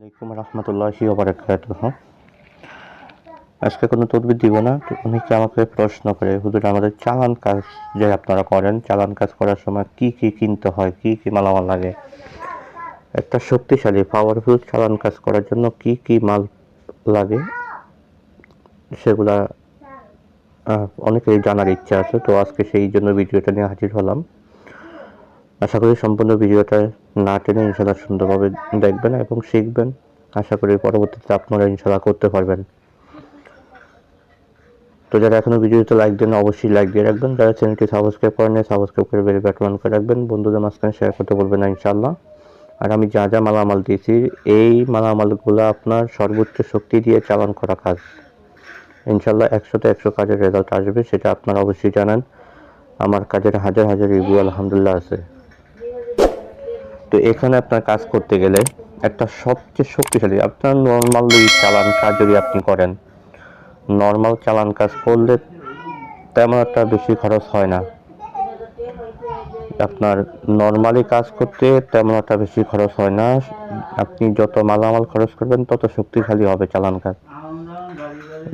আলাইকুম রহমতুল্লাহি আজকে কোনো তদবির দিব না অনেকে আমাকে প্রশ্ন করে হুজুর আমাদের চালান কাজ যে আপনারা করেন চালান কাজ করার সময় কি কি কিনতে হয় কি কি মালামাল লাগে? একটা শক্তিশালী পাওয়ারফুল চালান কাজ করার জন্য কি কি মাল লাগে সেগুলা আহ, অনেকেরই জানার ইচ্ছা আছে তো আজকে সেই জন্য ভিডিওটা নিয়ে হাজির হলাম। আশা করি সম্পূর্ণ ভিডিওটা না টেনে ইনশাল্লাহ সুন্দরভাবে দেখবেন এবং শিখবেন। আশা করি পরবর্তীতে আপনারা ইনশাল্লাহ করতে পারবেন। তো যারা এখনও ভিডিওতে লাইক দেন অবশ্যই লাইক দিয়ে রাখবেন। যারা চ্যানেলটি সাবস্ক্রাইব করেন সাবস্ক্রাইব করে বেল বাটন করে রাখবেন। বন্ধুদের মাঝখানে শেয়ার করতে বলবেন না ইনশাল্লাহ আর আমি যা যা মালামাল দিয়েছি, এই মালামালগুলো আপনার সর্বোচ্চ শক্তি দিয়ে চালান করা কাজ। ইনশাল্লাহ একশোতে একশো কাজের রেজাল্ট আসবে, সেটা আপনারা অবশ্যই জানেন। আমার কাজের হাজার হাজার রিভিউ আলহামদুলিল্লাহ আছে। তো এখানে আপনার কাজ করতে গেলে একটা সবচেয়ে শক্তিশালী, আপনার নর্মালি চালান কাজ যদি আপনি করেন নর্মাল চালান কাজ করলে তেমন একটা বেশি খরচ হয় না। আপনার নর্মালি কাজ করতে তেমন একটা বেশি খরচ হয় না। আপনি যত মালামাল খরচ করবেন, তত শক্তিশালী হবে চালান কাজ।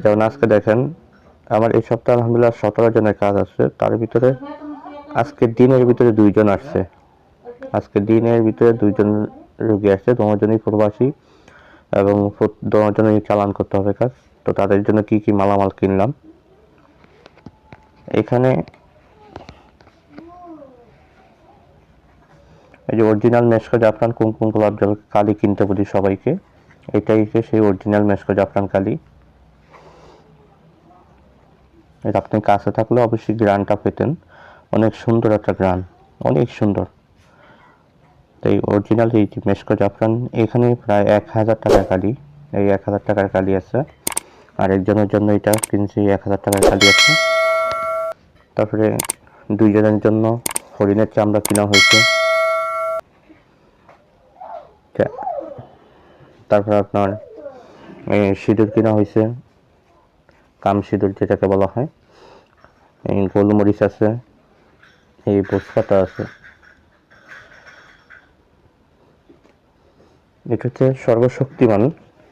যেমন আজকে দেখেন, আমার এই সপ্তাহে আলহামদুলিল্লাহ সতেরো জনের কাজ আছে, তার ভিতরে আজকে দিনের ভিতরে দুইজন আসছে। আজকে দিনের ভিতরে দুইজন রোগী আসছে দুজনই প্রবাসী এবং দুজনই চালান করতে হবে কাজ। তো তাদের জন্য কি কি মালামাল কিনলাম? এখানে এই যে অরিজিনাল মেশকো জাফরান কুমকুম গোলাপ জল কালি কিনতে বলি সবাইকে। এটাই হচ্ছে সেই অরিজিনাল মেশকো জাফরান কালি। এটা আপনি কাছে থাকলে অবশ্যই গ্রানটা পেতেন। অনেক সুন্দর একটা গ্রান, অনেক সুন্দর। তাই অরিজিনাল এই যে মেশকো জাফরান এখানে প্রায় এক হাজার টাকার কালি এই এক হাজার টাকার কালি আছে। আর একজনের জন্য এটা কিনছি এক হাজার টাকার কালি আছে। তারপরে দুইজনের জন্য হরিণের চামড়া কেনা হয়েছে। তারপর আপনার, এই সিঁদুর কেনা হয়েছে। কাম সিঁদুর যেটাকে বলা হয়। এই গোলমরিচ আছে। এই বসপাতা আছে। এটা হচ্ছে সর্বশক্তিমান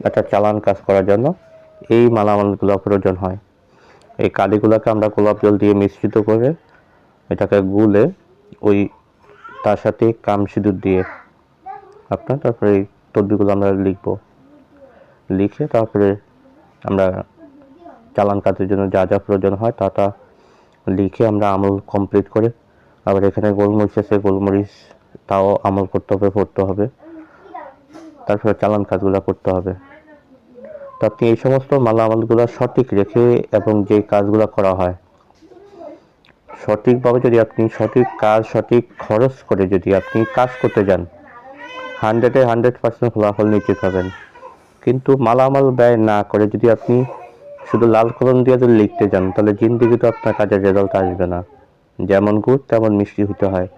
একটা চালান কাজ করার জন্য এই মালামালগুলো প্রয়োজন হয়। এই কালিগুলোকে আমরা গোলাপ জল দিয়ে মিশ্রিত করে এটাকে গুলে ওই তার সাথে কাম সিঁদুর দিয়ে আপনার তারপরে এই তদ্বিগুলো আমরা লিখব। লিখে তারপরে আমরা চালান কাজের জন্য যা যা প্রয়োজন হয় তা তা লিখে আমরা আমল কমপ্লিট করে, আবার এখানে গোলমরিচ আছে, গোলমরিচ তাও আমল করতে হবে, পড়তে হবে। তারপরে চালান কাজগুলো করতে হবে। তো আপনি এই সমস্ত মালামালগুলো সঠিক রেখে এবং যে কাজগুলো করা হয়, সঠিকভাবে যদি আপনি সঠিক কাজ, সঠিক খরচ করে যদি আপনি কাজ করতে যান হান্ড্রেডে হান্ড্রেড পার্সেন্ট ফলাফল নিশ্চিত পাবেন কিন্তু মালামাল ব্যয় না করে যদি আপনি শুধু লাল কলম দিয়ে যদি লিখতে যান, তাহলে জিন্দিগি তো আপনার কাজের রেজাল্ট আসবে না। যেমন গুড় তেমন মিষ্টি হতে হয়।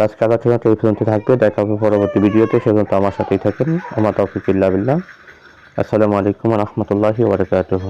তো আজকে আলোচনা এই পর্যন্ত থাকবে। দেখা হবে পরবর্তী ভিডিওতে। তো আমার সাথেই থাকেন। আমার তফিকুল্লাহ বিল্লাহ। আসসালামু আলাইকুম রহমতুল্লাহি ওবরাকাতুহ